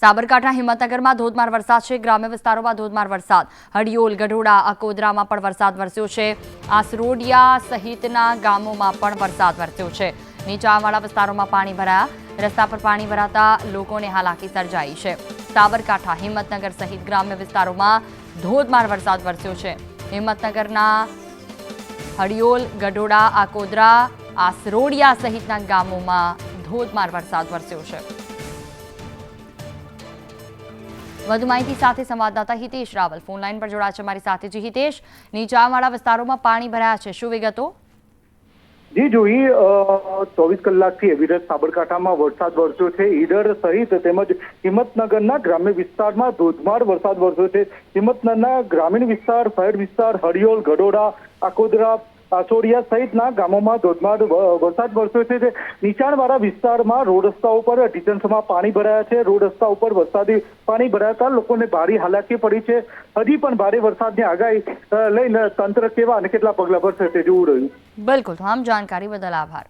સાબરકાંઠા, હિંમતનગરમાં ધોધમાર વરસાદ છે. ગ્રામ્ય વિસ્તારોમાં ધોધમાર વરસાદ. હડિયોલ ગઢોડા, અકોદરામાં પણ વરસાદ વરસ્યો છે. આસરોડિયા સહિતના ગામોમાં પણ વરસાદ વરસ્યો છે. નીચાણવાળા વિસ્તારોમાં પાણી ભરાયા. રસ્તા પર પાણી ભરાતા લોકોને હાલાકી સર્જાઈ છે. સાબરકાંઠા, હિંમતનગર સહિત ગ્રામ્ય વિસ્તારોમાં ધોધમાર વરસાદ વરસ્યો છે. હિંમતનગરના હડિયોલ ગઢોડા આકોદરા આસરોડિયા સહિતના ગામોમાં ધોધમાર વરસાદ વરસ્યો છે. વધુ માહિતી સાથે સંવાદદાતા હિતેશ રાવલ. ફોન લાઇન પર જોડાયા છે મારી સાથે. જી હિતેશ, નીચાણવાળા વિસ્તારોમાં પાણી ભરાયા છે. શું વિગતો? જી, જોઈ ચોવીસ કલાકથી અવિરત સાબરકાંઠામાં વરસાદ વરસ્યો છે. ઈડર સહિત તેમજ હિંમતનગરના ગ્રામ્ય વિસ્તારમાં ધોધમાર વરસાદ વરસ્યો છે. હિંમતનગરના ગ્રામીણ વિસ્તાર, શહેર વિસ્તાર, હરિયોલ, ગઢોડા, આકોદરા આસોડિયા સહિતના ગામોમાં ધોધમાર વરસાદ વરસ્યો છે. નીચાણવાળા વિસ્તારમાં રોડ રસ્તા ઉપર ઢીચણસમાં પાણી ભરાયા છે. રોડ રસ્તા ઉપર વરસાદી પાણી ભરાતા લોકોને ભારે હાલાકી પડી છે. હજી પણ ભારે વરસાદની આગાહી લઈને તંત્ર કેવા અને કેટલા પગલા ભરશે તે જોવું રહ્યું. બિલકુલ આમ જાણકારી બદલ આભાર.